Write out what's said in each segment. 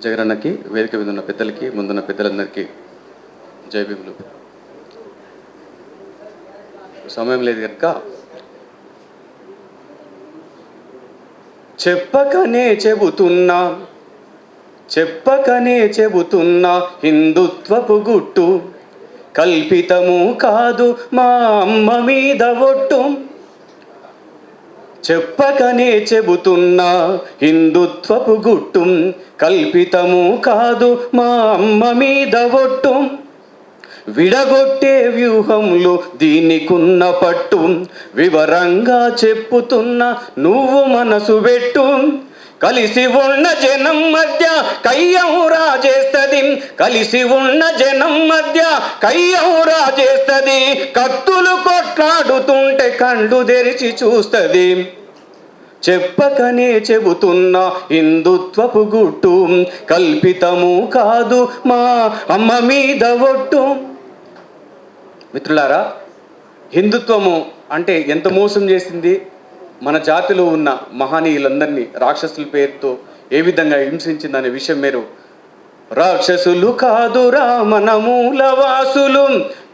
జగనన్నకి వేదిక మీద ఉన్న పెద్దలకి ముందున్న పెద్దలందరికీ జయభీములు సమయం లేదు కనుక చెప్పకనే చెబుతున్నా చెప్పకనే చెబుతున్నా హిందుత్వపు గుట్టు కల్పితము కాదు మా అమ్మ మీద ఒట్టు. చెప్పకనే చెబుతున్నా హిందుత్వపు గుట్టుం కల్పితము కాదు మా అమ్మ మీద ఒట్టు. విడగొట్టే వ్యూహంలో దీనికున్న పట్టు. వివరంగా చెప్పుతున్న నువ్వు మనసు పెట్టు. కలిసి ఉన్న జనం మధ్య కయ్యౌరా చేస్తుంది కలిసి ఉన్న జనం మధ్య కయ్యౌరా చేస్తుంది కత్తులు కొట్లాడుతుంటే కళ్ళు తెరిచి చూస్తుంది. చెప్పకనే చెబుతున్న హిందుత్వపు గుట్టు కల్పితము కాదు మా అమ్మ మీద ఒట్టు. మిత్రులారా హిందుత్వము అంటే ఎంత మోసం చేసింది? మన జాతిలో ఉన్న మహనీయులందరినీ రాక్షసుల పేరుతో ఏ విధంగా హింసించిందనే విషయం మీరు రాక్షసులు కాదురా మన మూలవాసులు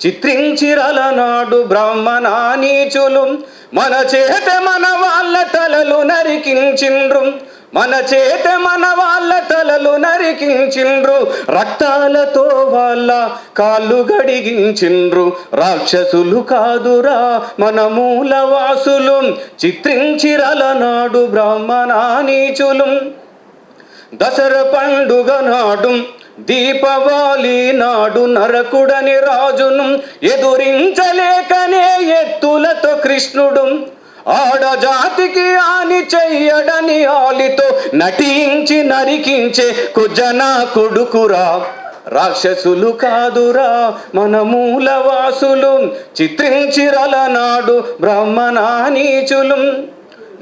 చిత్రించిరలనాడు బ్రాహ్మణ నీచులు మన చేత మన వాళ్ళ తలలు నరికించిండ్రు. మన చేత మన వాళ్ళ తలలు నరికించిండ్రు రక్తాలతో వాళ్ళ కాళ్ళు గడిగించిండ్రు రాక్షసులు కాదురా మన మూలవాసులు చిత్రించిరలనాడు బ్రాహ్మణ నీచులు దసర పండుగ నాడు దీపవాలి నాడు నరకుడని రాజును. ఎదురించలేకనే ఎత్తులతో కృష్ణుడు. ఆడజాతికి ఆని చెయ్యడని ఆలితో నటించి నరికించే కుజన కొడుకురా. రాక్షసులు కాదురా మన మూలవాసులు. చిత్రించిరలనాడు బ్రహ్మణానీచులు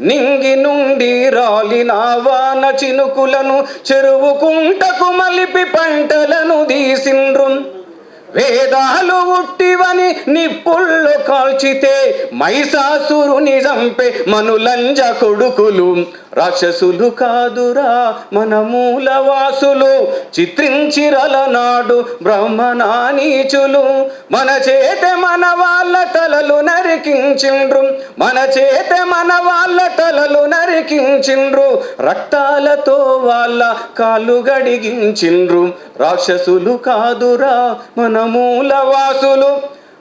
నింగి నుండి రాలిన వాన చినుకులను చెరువుకుంటకు మలిపి పంటలను తీసిండ్రు. పుట్టివని నిప్పుల్లో కాల్చితే మైసాసురుని చంపే మనులంజ కొడుకులు. రాక్షసులు కాదురా మన మూలవాసులు చిత్రించిరల నాడు బ్రహ్మణ మన చేత మనవా నరికించిండ్రు. మన చేత మన వాళ్ళ తలలు నరికించిండ్రు. రక్తాలతో వాళ్ళ కాళ్ళు గడిగించిండ్రు. రాక్షసులు కాదురా మన మూలవాసులు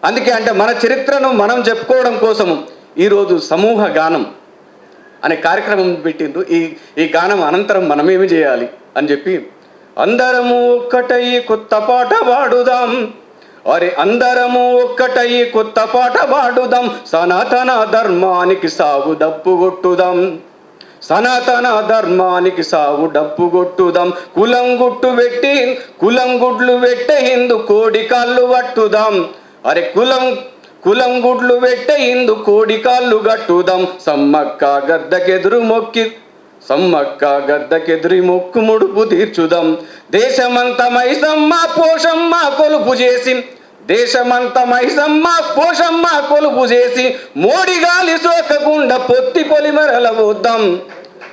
అందుకే అంటే మన చరిత్రను మనం చెప్పుకోవడం కోసము ఈరోజు సమూహ గానం అనే కార్యక్రమం పెట్టిండ్రు. ఈ ఈ గానం అనంతరం మనమేమి చేయాలి అని చెప్పి అందరము ఒక్కటై కొత్త పాట పాడుదాం. అరే అందరము ఒక్కటై కొత్త పాట పాడుదాం. సనాతన ధర్మానికి సాగు డప్పు కొట్టుదాం. సనాతన ధర్మానికి సాగు డప్పు కొట్టుదాం. కులం గుట్టు పెట్టి కులం గుడ్లు పెట్టే హిందు కోడి కాళ్ళు పట్టుదాం. అరే కులం కులం గుడ్లు పెట్టే హిందు కోడి కాళ్ళు కట్టుదాం. సమ్మక్క గద్దకెదురు మొక్కి సమ్మక్క గద్దకెదురి మొక్కు ముడుపు తీర్చుదాం. దేశమంతమై మైసమ్మ పోషమ్మ కొలుపు చేసి దేశమంత మైసమ్మ పోషమ్మ కొలుపు చేసి మోడి గాలి సోకకుండా పొత్తి పొలిమరల పోద్దాం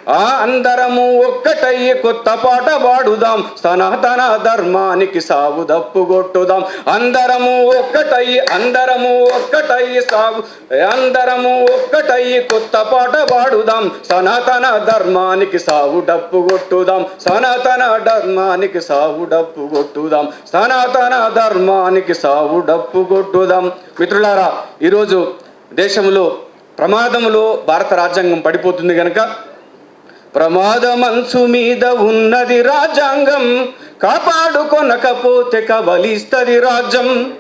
ఆ అందరము ఒక్కటయ్యి కొత్త పాట పాడుదాం. సనాతన ధర్మానికి సాగు దప్పుగొట్టుదాం అందరము ఒక్కటయ్యి అందరము ఒక్కటయ్యి సాగు అందరము ఒక్కటయ్యి కొత్త పాట పాడుదాం. సనాతన ధర్మానికి సాగు డప్పు కొట్టుదాం. సనాతన ధర్మానికి సాగు డప్పు కొట్టుదాం. సనాతన ధర్మానికి సాగు డప్పు కొట్టుదాం. మిత్రులారా ఈరోజు దేశంలో ప్రమాదంలో భారత రాజ్యాంగం పడిపోతుంది కనుక ప్రమాదమంచు మీద ఉన్నది రాజ్యాంగం. కాపాడుకొనకపోతే కబలిస్తది రాజ్యం.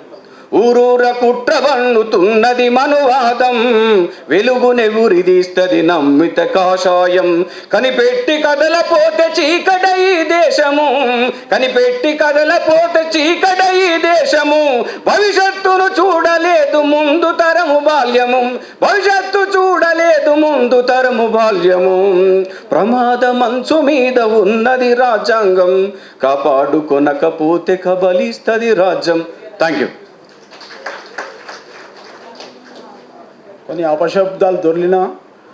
ఊరూర కుట్ర వన్నుతున్నది మనువాదం. వెలుగునెగురిదీస్తది నమ్మిత కాషాయం. కనిపెట్టి కదలపోతే చీకటై దేశము. కనిపెట్టి కదలపోతే చీకటై దేశము. భవిష్యత్తును చూడలేదు ముందు తరము బాల్యము. భవిష్యత్తు చూడలేదు ముందు తరము బాల్యము. ప్రమాద మంచు మీద ఉన్నది రాజ్యాంగం. కాపాడుకొనకపోతే కబలిస్తది రాజ్యం. థ్యాంక్ యూ కొన్ని అపశబ్దాలు దొర్లినా